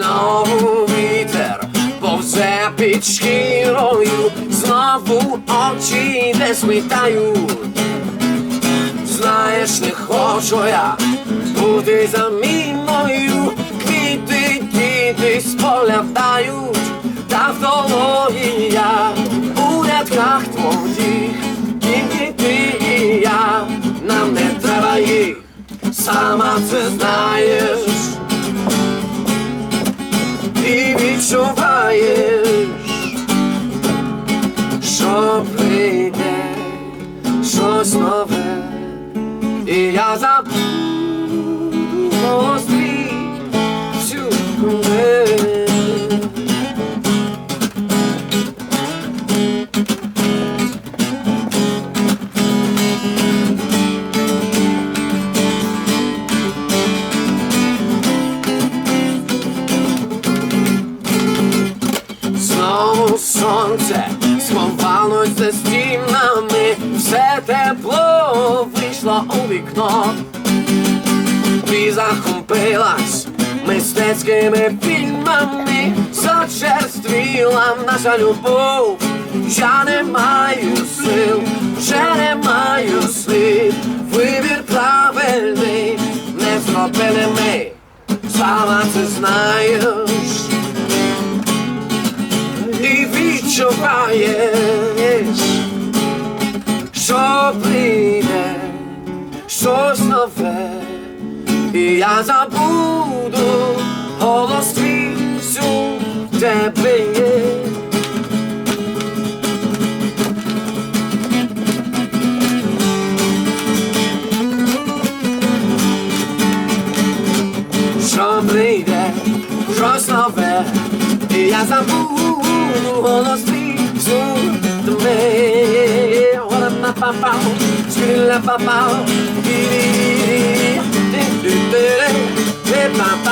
Знову вітер повзе під шкірою, знову очі не смітають. Знаєш, не хочу я бути заміною, квіти, діти споглядають, та в долоні я у рядках твоїх, тільки ти і я, нам не треба їх, сама це знаєш відчуваєш, що прийде щось нове, і я забуду сонце сховалось за стінами, все тепло вийшло у вікно. Ти захопилась мистецькими фільмами, зачерствіла наша любов. Я не маю сил, вже не маю слів. Вибір правильний, не зробили ми, сама це знаєш відчуваєш, що прийде щось нове, і я забуду голос твій всю тебе є. Що прийде щось нове, і я забуду голос твій всю тебе. Ола на папау, скрила папау, ді-ді-ді-ді, ді-ді-ді-ді, ді-па-па-рау,